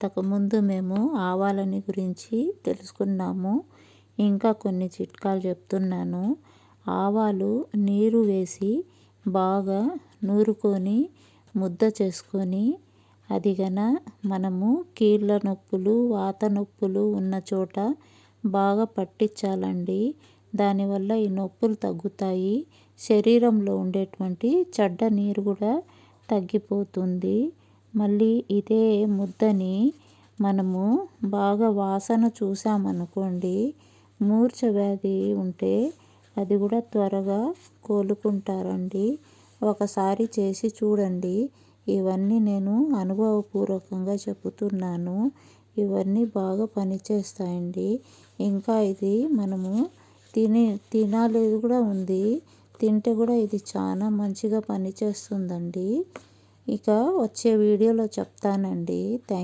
ఇంతకుముందు మేము ఆవాలని గురించి తెలుసుకున్నాము. ఇంకా కొన్ని చిట్కాలు చెప్తున్నాను. ఆవాలు నీరు వేసి బాగా నూరుకొని ముద్ద చేసుకొని అది గన మనము కీళ్ళ నొప్పులు వాత నొప్పులు ఉన్న చోట బాగా పట్టించాలండి. దానివల్ల ఈ నొప్పులు తగ్గుతాయి. శరీరంలో ఉండేటువంటి చెడ్డ నీరు కూడా తగ్గిపోతుంది. మళ్ళీ ఇదే ముద్దని మనము బాగా వాసన చూసామనుకోండి మూర్ఛ వ్యాధి ఉంటే అది కూడా త్వరగా కోలుకుంటారండి. ఒకసారి చేసి చూడండి. ఇవన్నీ నేను అనుభవపూర్వకంగా చెబుతున్నాను. ఇవన్నీ బాగా పనిచేస్తాయండి. ఇంకా ఇది మనము తినే తినాలేదు కూడా ఉంది. తింటే కూడా ఇది చాలా మంచిగా పనిచేస్తుందండి. ఇక వచ్చే వీడియోలో చెప్తానండి. థ్యాంక్